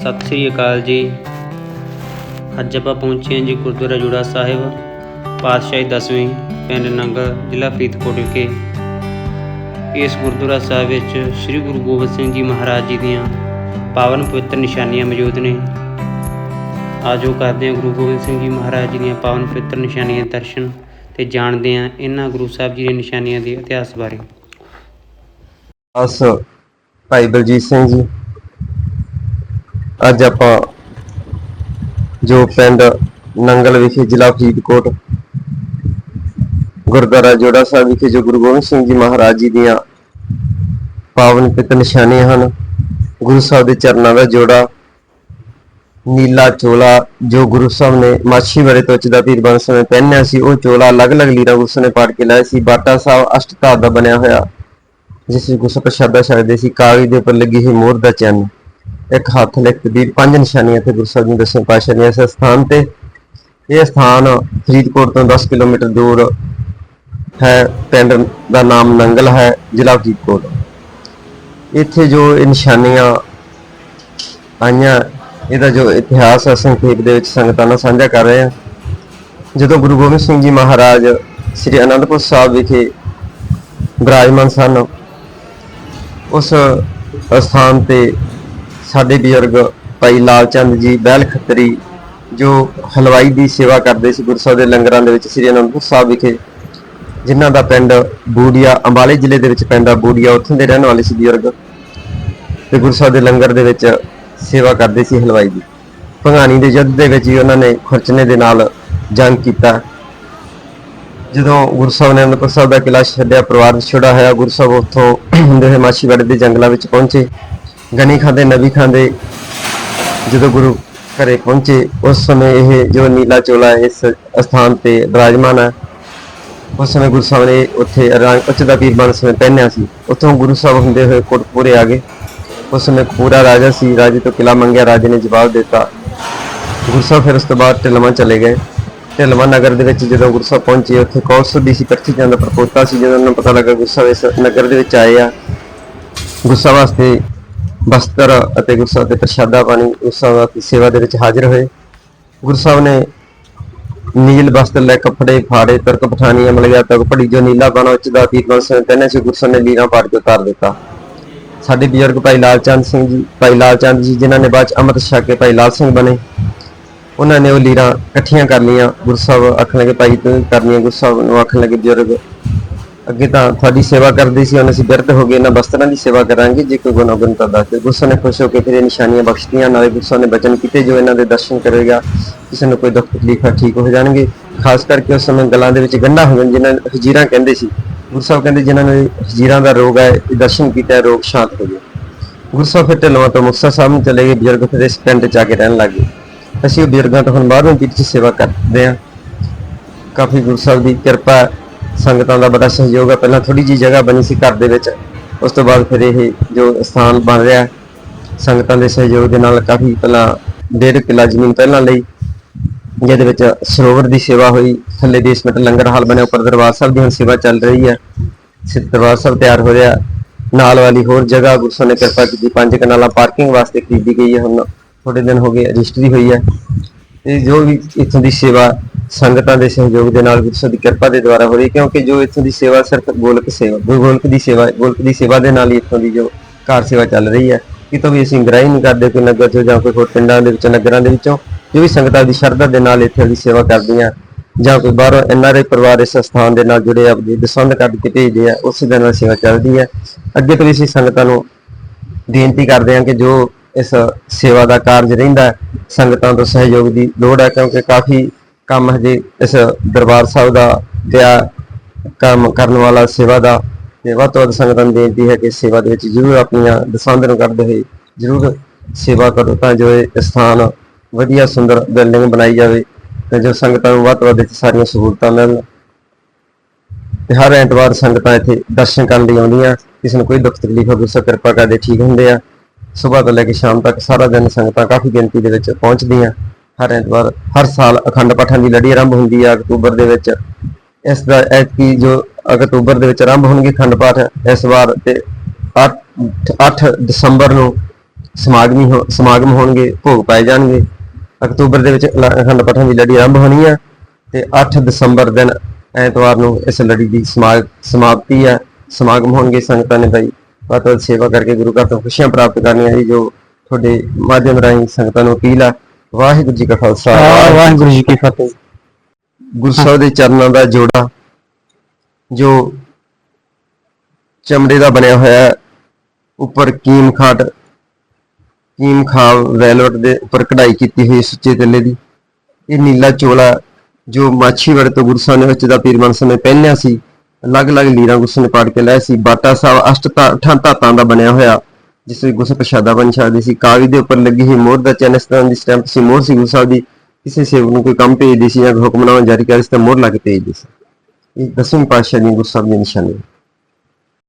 ਸਤਿ ਸ੍ਰੀ ਅਕਾਲ ਜੀ। ਅੱਜ ਆਪਾਂ ਪਹੁੰਚੇ ਹਾਂ ਜੀ ਗੁਰਦੁਆਰਾ ਜੁੜਾ ਸਾਹਿਬ, ਪਾਤਸ਼ਾਹੀ ਦਸਵੀਂ ਪਿੰਡ ਨੰਗਲ, ਜ਼ਿਲ੍ਹਾ ਫਰੀਦਕੋਟ ਵਿਖੇ। ਇਸ ਗੁਰਦੁਆਰਾ ਸਾਹਿਬ ਵਿੱਚ ਸ੍ਰੀ ਗੁਰੂ ਗੋਬਿੰਦ ਸਿੰਘ ਜੀ ਮਹਾਰਾਜ ਜੀ ਦੀਆਂ ਪਾਵਨ ਪਵਿੱਤਰ ਨਿਸ਼ਾਨੀਆਂ ਮੌਜੂਦ ਨੇ। ਆਜੋ ਕਰਦੇ ਹਾਂ ਗੁਰੂ ਗੋਬਿੰਦ ਸਿੰਘ ਜੀ ਮਹਾਰਾਜ ਜੀ ਦੀਆਂ ਪਾਵਨ ਪਵਿੱਤਰ ਨਿਸ਼ਾਨੀਆਂ ਦਰਸ਼ਨ ਤੇ ਜਾਣਦੇ ਹਾਂ ਇਹਨਾਂ ਗੁਰੂ ਸਾਹਿਬ ਜੀ ਦੀਆਂ ਨਿਸ਼ਾਨੀਆਂ ਦੇ ਇਤਿਹਾਸ ਬਾਰੇ। ਅਸ ਭਾਈ ਬਲਜੀਤ ਸਿੰਘ ਜੀ ਅੱਜ ਆਪਾਂ ਜੋ ਪਿੰਡ ਨੰਗਲ ਵਿਖੇ ਜ਼ਿਲ੍ਹਾ ਫਰੀਦਕੋਟ, ਗੁਰਦੁਆਰਾ ਜੋੜਾ ਸਾਹਿਬ ਵਿਖੇ ਜੋ ਗੁਰੂ ਗੋਬਿੰਦ ਸਿੰਘ ਜੀ ਮਹਾਰਾਜ ਜੀ ਦੀਆਂ ਪਾਵਨ ਪਿਤ ਨਿਸ਼ਾਨੀਆਂ ਹਨ, ਗੁਰੂ ਸਾਹਿਬ ਦੇ ਚਰਨਾਂ ਦਾ ਜੋੜਾ, ਨੀਲਾ ਚੋਲਾ ਜੋ ਗੁਰੂ ਸਾਹਿਬ ਨੇ ਮਾਛੀ ਬਾਰੇ ਤੋਂ ਦਾ ਪੀਰ ਬਣ ਸਮੇਂ ਪਹਿਨਿਆ ਸੀ, ਉਹ ਚੋਲਾ ਅਲੱਗ-ਅਲੱਗ ਲੀਰਾਂ ਗੁਰੂ ਸਾਹਿਬ ਨੇ ਪਾੜ ਕੇ ਲਾਇਆ ਸੀ, ਬਾਟਾ ਸਾਹਿਬ ਅਸ਼ਟਧਾਰ ਦਾ ਬਣਿਆ ਹੋਇਆ, ਜਿਸ ਵਿੱਚ ਗੁਰੂ ਪ੍ਰਸ਼ਾਦਾ ਛਕਦੇ ਸੀ ਕਾਗਜ਼ ਦੇ ਉੱਪਰ ਲੱਗੀ ਹੋਈ ਮੋਹਰ ਦਾ ਚਿੰਨ੍ਹ ਇੱਕ ਹੱਥ ਲਿਖਤ ਦੀ ਪੰਜ ਨਿਸ਼ਾਨੀਆਂ ਤੇ ਗੁਰੂ ਸਾਹਿਬ ਨੇ ਦਸਵੇਂ ਪਾਤਸ਼ਾਹ ਨੇ ਇਸ ਸਥਾਨ ਤੇ। ਇਹ ਸਥਾਨ ਫਰੀਦਕੋਟ ਤੋਂ 10 ਕਿਲੋਮੀਟਰ ਦੂਰ ਹੈ, ਪਿੰਡ ਦਾ ਨਾਮ ਨੰਗਲ ਹੈ, ਜ਼ਿਲ੍ਹਾ ਫਰੀਦਕੋਟ। ਇੱਥੇ ਜੋ ਇਹ ਨਿਸ਼ਾਨੀਆਂ ਆਈਆਂ, ਇਹਦਾ ਜੋ ਇਤਿਹਾਸ ਹੈ, ਸੰਖੇਪ ਦੇ ਵਿੱਚ ਸੰਗਤਾਂ ਨਾਲ ਸਾਂਝਾ ਕਰ ਰਹੇ ਹਾਂ। ਜਦੋਂ ਗੁਰੂ ਗੋਬਿੰਦ ਸਿੰਘ ਜੀ ਮਹਾਰਾਜ ਸ੍ਰੀ ਅਨੰਦਪੁਰ ਸਾਹਿਬ ਵਿਖੇ ਵਿਰਾਜਮਾਨ ਸਨ, ਉਸ ਸਥਾਨ ਤੇ ਸਾਡੇ ਬਜ਼ੁਰਗ ਭਾਈ ਲਾਲ ਚੰਦ ਜੀ ਬਹਿਲ ਖੱਤਰੀ, ਜੋ ਹਲਵਾਈ ਦੀ ਸੇਵਾ ਕਰਦੇ ਸੀ ਗੁਰੂ ਸਾਹਿਬ ਦੇ ਲੰਗਰਾਂ ਦੇ ਵਿੱਚ ਸ੍ਰੀ ਅਨੰਦਪੁਰ ਸਾਹਿਬ ਵਿਖੇ, ਜਿਨ੍ਹਾਂ ਦਾ ਪਿੰਡ ਬੂੜੀਆ, ਅੰਬਾਲੇ ਜ਼ਿਲ੍ਹੇ ਦੇ ਵਿੱਚ ਪੈਂਦਾ ਬੂੜੀਆ, ਉੱਥੋਂ ਦੇ ਰਹਿਣ ਵਾਲੇ ਸੀ ਬਜ਼ੁਰਗ, ਤੇ ਗੁਰੂ ਸਾਹਿਬ ਦੇ ਲੰਗਰ ਦੇ ਵਿੱਚ ਸੇਵਾ ਕਰਦੇ ਸੀ ਹਲਵਾਈ ਦੀ ਭੰਗਾਣੀ ਦੇ ਯੁੱਧ ਦੇ ਵਿੱਚ ਵੀ ਉਹਨਾਂ ਨੇ ਖੁਰਚਨੇ ਦੇ ਨਾਲ ਜੰਗ ਕੀਤਾ। ਜਦੋਂ ਗੁਰੂ ਸਾਹਿਬ ਨੇ ਅਨੰਦਪੁਰ ਸਾਹਿਬ ਦਾ ਕਿਲਾ ਛੱਡਿਆ, ਪਰਿਵਾਰ ਛੋੜਾ ਹੋਇਆ ਗੁਰੂ ਸਾਹਿਬ ਉੱਥੋਂ ਹੁੰਦੇ ਹੋਏ ਮਾਛੀਵਾੜੇ ਦੇ ਜੰਗਲਾਂ ਵਿੱਚ ਪਹੁੰਚੇ। ਗਨੀ ਖਾਂਦੇ ਨਬੀ ਖਾਂਦੇ। ਜਦੋਂ ਗੁਰੂ ਘਰੇ ਪਹੁੰਚੇ, ਉਸ ਸਮੇਂ ਇਹ ਜੋ ਨੀਲਾ ਚੋਲਾ ਇਸ ਸਥਾਨ ਤੇ ਬਿਰਾਜਮਾਨ ਹੈ ਉਸ ਸਮੇਂ ਗੁਰੂ ਸਾਹਿਬ ਨੇ ਉੱਥੇ ਰੰਗ ਉੱਚ ਦਾ ਪੀਰ ਬਣ ਸਮੇਂ ਪਹਿਨਿਆ ਸੀ। ਉੱਥੋਂ ਗੁਰੂ ਸਾਹਿਬ ਹੁੰਦੇ ਹੋਏ ਕੋਟਪੂਰੇ ਆ ਗਏ। ਉਸ ਸਮੇਂ ਪੂਰਾ ਰਾਜਾ ਸੀ, ਰਾਜੇ ਤੋਂ ਕਿਲਾ ਮੰਗਿਆ, ਰਾਜੇ ਨੇ ਜਵਾਬ ਦਿੱਤਾ। ਗੁਰੂ ਸਾਹਿਬ ਫਿਰ ਉਸ ਤੋਂ ਬਾਅਦ ਢਿਲਵਾਂ ਚਲੇ ਗਏ। ਢਿਲਵਾਂ ਨਗਰ ਦੇ ਵਿੱਚ ਜਦੋਂ ਗੁਰੂ ਸਾਹਿਬ ਪਹੁੰਚੇ, ਉੱਥੇ ਕੌਸਰ ਦੀ ਸੀ, ਪ੍ਰਥੀ ਚੰਦ ਦਾ ਸੀ। ਜਦੋਂ ਉਹਨਾਂ ਨੂੰ ਪਤਾ ਲੱਗਾ ਗੁਰੂ ਸਾਹਿਬ ਇਸ ਨਗਰ ਦੇ ਵਿੱਚ ਆਏ ਆ, ਗੁਰੂ ਸਾਹਿਬ ਵਾਸਤੇ ਬਸਤਰ ਅਤੇ ਗੁਰੂ ਸਾਹਿਬ ਦੇ ਪ੍ਰਸ਼ਾਦਾ ਪਾਣੀ ਗੁਰੂ ਸਾਹਿਬ ਦੀ ਸੇਵਾ ਦੇ ਵਿੱਚ ਹਾਜ਼ਰ ਹੋਏ। ਗੁਰੂ ਸਾਹਿਬ ਨੇ ਨੀਲ ਬਸਤਰ ਲੈ ਕੱਪੜੇ, ਫਾੜੇ, ਤਰਕ ਪਠਾਨੀਆਂ ਮਲਿਆ ਗਿਆ ਤੱਕ ਪੜੀ ਜੋ ਨੀਲਾ ਬਣਾ ਉੱਚ ਦਾ ਪੀਰ ਬਣ ਕਹਿੰਦੇ ਸੀ ਗੁਰੂ ਸਾਹਿਬ ਨੇ ਲੀਰਾਂ ਪਾੜ ਕੇ ਉਤਾਰ ਦਿੱਤਾ। ਸਾਡੇ ਬਜ਼ੁਰਗ ਭਾਈ ਲਾਲ ਚੰਦ ਸਿੰਘ ਜੀ, ਭਾਈ ਲਾਲ ਚੰਦ ਜੀ, ਜਿਨ੍ਹਾਂ ਨੇ ਬਾਅਦ ਚ ਅੰਮ੍ਰਿਤ ਛਕ ਕੇ ਭਾਈ ਲਾਲ ਸਿੰਘ ਬਣੇ, ਉਹਨਾਂ ਨੇ ਉਹ ਲੀਰਾਂ ਇਕੱਠੀਆਂ ਕਰ ਲਈਆਂ। ਗੁਰੂ ਸਾਹਿਬ ਆਖਣ ਲੱਗੇ, ਭਾਈ ਤੂੰ ਕਰਨੀਆਂ ਗੁਰੂ ਸਾਹਿਬ ਨੂੰ ਆਖਣ ਲੱਗੇ, ਬਜ਼ੁਰਗ ਅੱਗੇ ਤਾਂ ਤੁਹਾਡੀ ਸੇਵਾ ਕਰਦੇ ਸੀ ਹੁਣ ਅਸੀਂ ਬਿਰਧ ਹੋ ਗਏ ਇਹਨਾਂ ਬਸਤਰਾਂ ਦੀ ਸੇਵਾ ਕਰਾਂਗੇ। ਜੇ ਕੋਈ ਗੁਨਾਹ ਤਾਂ ਦੱਸ ਦੇ ਗੁਰੂ ਸਾਹਿਬ ਨੇ ਖੁਸ਼ ਹੋ ਕੇ ਫਿਰ ਨਿਸ਼ਾਨੀਆਂ ਬਖਸ਼ਤੀਆਂ ਨਾਲੇ ਗੁਰੂ ਸਾਹਿਬ ਨੇ ਬਚਨ ਕੀਤੇ ਜੋ ਇਹਨਾਂ ਦੇ ਦਰਸ਼ਨ ਕਰੇਗਾ। ਕਿਸੇ ਨੂੰ ਕੋਈ ਦੁੱਖ ਤਕਲੀਫ ਠੀਕ ਹੋ ਜਾਣਗੇ। ਖਾਸ ਕਰਕੇ ਉਸ ਸਮੇਂ ਗਲਾਂ ਦੇ ਵਿੱਚ ਗੰਢਾਂ ਹੋ ਜਾਣ ਜਿਹਨਾਂ ਨੂੰ ਹਜੀਰਾਂ ਕਹਿੰਦੇ ਸੀ। ਗੁਰੂ ਸਾਹਿਬ ਕਹਿੰਦੇ ਜਿਨ੍ਹਾਂ ਨੇ ਹਜੀਰਾਂ ਦਾ ਰੋਗ ਹੈ ਇਹ ਦਰਸ਼ਨ ਕੀਤਾ ਰੋਗ ਸ਼ਾਂਤ ਹੋ ਗਿਆ ਗੁਰੂ ਸਾਹਿਬ ਫਿਰ ਢਿਲਵਾਂ ਤੋਂ ਮੁਕਤਸਰ ਸਾਹਿਬ ਨੂੰ ਚਲੇ ਗਏ। ਬਜ਼ੁਰਗ ਫਿਰ ਇਸ ਪਿੰਡ ਚ ਆ ਕੇ ਰਹਿਣ ਲੱਗੇ ਅਸੀਂ ਉਹ ਬਜ਼ੁਰਗਾਂ ਤੋਂ ਹੁਣ ਬਾਹਰੋਂ ਪੀਰ ਸੇਵਾ ਕਰਦੇ ਹਾਂ। ਕਾਫੀ ਗੁਰੂ ਸਾਹਿਬ ਦੀ ਕਿਰਪਾ ਹੈ, ਸੰਗਤਾਂ ਦਾ ਬੜਾ ਸਹਿਯੋਗ ਹੈ ਪਹਿਲਾਂ ਥੋੜੀ ਜੀ ਜਗ੍ਹਾ ਬਣੀ ਸੀ ਘਰ ਦੇ ਵਿੱਚ। ਉਸ ਤੋਂ ਬਾਅਦ ਫਿਰ ਇਹ ਜੋ ਸਥਾਨ ਬਣ ਰਿਹਾ, ਸੰਗਤਾਂ ਦੇ ਸਹਿਯੋਗ ਦੇ ਨਾਲ ਕਾਫੀ ਪਹਿਲਾਂ ਡੇਢ ਕਿੱਲਾ ਜ਼ਮੀਨ ਪਹਿਲਾਂ ਲਈ, ਜਿਹਦੇ ਵਿੱਚ ਸਰੋਵਰ ਦੀ ਸੇਵਾ ਹੋਈ। ਥੱਲੇ ਦੇਸ਼ ਦੇਸ਼ਮਟ ਲੰਗਰ ਹਾਲ ਬਣਿਆ, ਉੱਪਰ ਦਰਬਾਰ ਸਾਹਿਬ ਦੀ ਹੁਣ ਸੇਵਾ ਚੱਲ ਰਹੀ ਹੈ ਸਿੱਧ ਦਰਬਾਰ ਸਾਹਿਬ ਤਿਆਰ ਹੋ ਰਿਹਾ। ਨਾਲ ਵਾਲੀ ਹੋਰ ਜਗ੍ਹਾ ਗੁਰੂ ਸਾਹਿਬ ਨੇ ਕਿਰਪਾ ਕੀਤੀ। ਪੰਜ ਕਨਾਲਾਂ ਪਾਰਕਿੰਗ ਵਾਸਤੇ ਖਰੀਦੀ ਗਈ ਹੈ ਹੁਣ ਥੋੜੇ ਦਿਨ ਹੋ ਗਏ ਰਜਿਸਟਰੀ ਹੋਈ ਹੈ ਇਹ ਜੋ ਵੀ ਇੱਥੋਂ ਦੀ ਸੇਵਾ ਸੰਗਤਾਂ ਦੇ ਸਹਿਯੋਗ ਦੇ ਨਾਲ ਗੁਰੂ ਦੀ ਕਿਰਪਾ ਦੇ ਦੁਆਰਾ ਹੋ ਰਹੀ ਹੈ, ਕਿਉਂਕਿ ਜੋ ਇੱਥੋਂ ਦੀ ਸੇਵਾ ਸਿਰਫ ਗੋਲਕ ਸੇਵਾ, ਗੁਰੂ ਗੋਲਕ ਦੀ ਸੇਵਾ, ਗੋਲਕ ਦੀ ਸੇਵਾ ਦੇ ਨਾਲ ਹੀ ਇੱਥੋਂ ਦੀ ਜੋ ਕਾਰ ਸੇਵਾ ਚੱਲ ਰਹੀ ਹੈ, ਕਿਤੋਂ ਵੀ ਅਸੀਂ ਗ੍ਰਾਹੀ ਨਹੀਂ ਕਰਦੇ ਕੋਈ ਨਗਰ ਚੋਂ ਜਾਂ ਕੋਈ ਹੋਰ ਪਿੰਡਾਂ ਦੇ ਵਿੱਚੋਂ, ਨਗਰਾਂ ਦੇ ਵਿੱਚੋਂ, ਜੋ ਵੀ ਸੰਗਤਾਂ ਦੀ ਸ਼ਰਧਾ ਦੇ ਨਾਲ ਇੱਥੇ ਦੀ ਸੇਵਾ ਕਰਦੀਆਂ, ਜਾਂ ਕੋਈ ਬਾਹਰੋਂ ਐਨਆਰਆਈ ਪਰਿਵਾਰ ਇਸ ਸਥਾਨ ਦੇ ਨਾਲ ਜੁੜੇ ਆਪਣੀ ਦਸੰਦ ਕੱਢ ਕੇ ਭੇਜਦੇ ਆ, ਉਸੇ ਦੇ ਨਾਲ ਸੇਵਾ ਚੱਲਦੀ ਹੈ। ਅੱਗੇ ਤੋਂ ਵੀ ਅਸੀਂ ਸੰਗਤਾਂ ਨੂੰ ਬੇਨਤੀ ਕਰਦੇ ਹਾਂ ਕਿ ਜੋ ਇਸ ਸੇਵਾ ਦਾ ਕਾਰਜ ਰਹਿੰਦਾ ਸੰਗਤਾਂ ਤੋਂ ਸਹਿਯੋਗ ਦੀ ਲੋੜ ਹੈ, ਕਿਉਂਕਿ ਕਾਫੀ ਕੰਮ ਹਜੇ ਇਸ ਦਰਬਾਰ ਸਾਹਿਬ ਦਾ ਪਿਆ ਕੰਮ ਕਰਨ ਵਾਲਾ ਸੇਵਾ ਦਾ ਤੇ ਵੱਧ ਤੋਂ ਵੱਧ ਸੰਗਤਾਂ ਨੂੰ ਬੇਨਤੀ ਹੈ ਕਿ ਸੇਵਾ ਦੇ ਵਿੱਚ ਜ਼ਰੂਰ ਆਪਣੀਆਂ ਦਸਵੰਦ ਕਰਦੇ ਹੋਏ ਜ਼ਰੂਰ ਸੇਵਾ ਕਰੋ ਤਾਂ ਜੋ ਇਹ ਸਥਾਨ ਵਧੀਆ ਸੁੰਦਰ ਬਿਲਡਿੰਗ ਬਣਾਈ ਜਾਵੇ ਤੇ ਜੋ ਸੰਗਤਾਂ ਨੂੰ ਵੱਧ ਤੋਂ ਵੱਧ ਇੱਥੇ ਸਾਰੀਆਂ ਸਹੂਲਤਾਂ ਮਿਲਣ। ਤੇ ਹਰ ਐਤਵਾਰ ਸੰਗਤਾਂ ਇੱਥੇ ਦਰਸ਼ਨ ਕਰਨ ਲਈ ਆਉਂਦੀਆਂ। ਕਿਸੇ ਨੂੰ ਕੋਈ ਦੁੱਖ ਤਕਲੀਫ ਹੋਵੇ ਸੋ ਕਿਰਪਾ ਕਰਦੇ ਠੀਕ ਹੁੰਦੇ ਆ। ਸਵੇਰ ਤੋਂ ਲੈ ਕੇ ਸ਼ਾਮ ਤੱਕ ਸਾਰਾ ਦਿਨ ਸੰਗਤਾਂ ਕਾਫੀ ਗਿਣਤੀ ਦੇ ਵਿੱਚ ਪਹੁੰਚਦੀਆਂ। ਹਰ ਐਤਵਾਰ ਹਰ ਸਾਲ ਅਖੰਡ ਪਾਠਾਂ ਦੀ ਲੜੀ ਆਰੰਭ ਹੁੰਦੀ ਹੈ ਅਕਤੂਬਰ ਦੇ ਵਿੱਚ। ਇਸ ਦਾ ਐਤਕੀ ਜੋ ਅਕਤੂਬਰ ਦੇ ਵਿੱਚ ਆਰੰਭ ਹੋਣਗੇ ਅਖੰਡ ਪਾਠ ਇਸ ਵਾਰ ਤੇ 8 8 ਦਸੰਬਰ ਨੂੰ ਸਮਾਗਮੀ ਹੋ- ਸਮਾਗਮ ਹੋਣਗੇ ਭੋਗ ਪਾਏ ਜਾਣਗੇ। ਅਕਤੂਬਰ ਦੇ ਵਿੱਚ ਅਖੰਡ ਪਾਠਾਂ ਦੀ ਲੜੀ ਆਰੰਭ ਹੋਣੀ ਹੈ ਤੇ 8 ਦਸੰਬਰ ਦਿਨ ਐਤਵਾਰ ਨੂੰ ਇਸ ਲੜੀ ਦੀ ਸਮਾ- ਸਮਾਪਤੀ ਹੈ ਸਮਾਗਮ ਹੋਣਗੇ ਸੰਗਤਾਂ ਨੇ ਭਾਈ। ਵੱਧ ਸੇਵਾ ਕਰਕੇ ਗੁਰੂ ਘਰ ਤੋਂ ਖੁਸ਼ੀਆਂ ਪ੍ਰਾਪਤ ਕਰਨੀਆਂ ਜੀ ਜੋ ਤੁਹਾਡੇ ਮਾਧਿਅਮ ਰਾਹੀਂ ਸੰਗਤਾਂ ਨੂੰ ਅਪੀਲ ਆ ਵਾਹਿਗੁਰੂ ਜੀ ਕਾ ਖਾਲਸਾ ਵਾਹਿਗੁਰੂ ਜੀ ਕੀ ਫਤਿਹ। ਗੁਰੂ ਸਾਹਿਬ ਦੇ ਚਰਨਾਂ ਦਾ ਜੋੜਾ ਜੋ ਚਮੜੇ ਦਾ ਬਣਿਆ ਹੋਇਆ ਹੈ ਉੱਪਰ ਕੀਮ ਖਾਟ ਕੀਮ ਖਾਬ ਵੈਲਵਟ ਦੇ ਉੱਪਰ ਕਢਾਈ ਕੀਤੀ ਹੋਈ ਸੁੱਚੇ ਤੱਲੇ ਦੀ। ਇਹ ਨੀਲਾ ਚੋਲਾ ਜੋ ਮਾਛੀਵਾੜੇ ਤੋਂ ਗੁਰੂ ਸਾਹਿਬ ਨੇ ਵਿੱਚ ਦਾ ਪੀਰਮਨ ਸਮੇਂ ਪਹਿਨਿਆ ਸੀ ਅਲੱਗ-ਅਲੱਗ ਲੀਰਾਂ ਗੁਰੂ ਨੇ ਪਾੜ ਕੇ ਲਾਇਆ ਸੀ। ਬਾਟਾ ਸਾਹਿਬ ਅਸ਼ਟ ਅਠਾਂ ਧਾਤਾਂ ਦਾ ਬਣਿਆ ਹੋਇਆ ਜਿਸ ਵਿੱਚ ਗੁਰੂ ਪ੍ਰਸ਼ਾਦਾ ਬਣ ਸਕਦੀ ਸੀ ਕਾਗਜ਼ ਦੇ ਉੱਪਰ ਲੱਗੀ ਹੋਈ ਮੋਹਰ ਦਾ ਚਿੰਨ੍ਹ ਇਸ ਤਰ੍ਹਾਂ ਦੀ ਸਟੈਂਪ ਸੀ, ਮੋਹਰ ਸੀ ਗੁਰੂ ਸਾਹਿਬ ਦੀ, ਕਿਸੇ ਸੇਵਕ ਨੂੰ ਕੋਈ ਕੰਮ ਭੇਜਦੇ ਸੀ ਜਾਂ ਕੋਈ ਹੁਕਮਨਾਮਾ ਜਾਰੀ ਕਰਦੇ ਸੀ ਤਾਂ ਮੋਹਰ ਲਾ ਕੇ ਭੇਜਦੇ ਸੀ। ਇਹ ਦਸਵੇਂ ਪਾਤਸ਼ਾਹ ਦੀ ਗੁਰੂ ਸਾਹਿਬ ਦੀ ਨਿਸ਼ਾਨੀ।